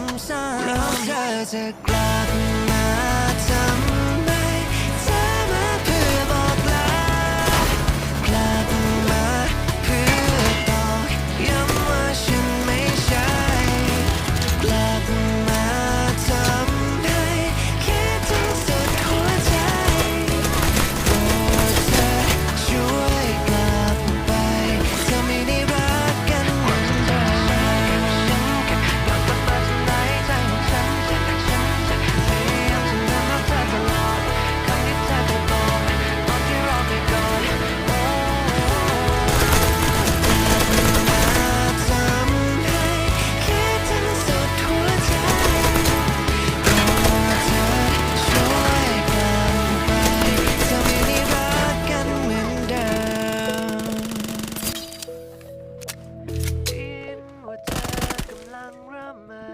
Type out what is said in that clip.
ำซ้ำแล้วเธอจะกลับ Sangramai.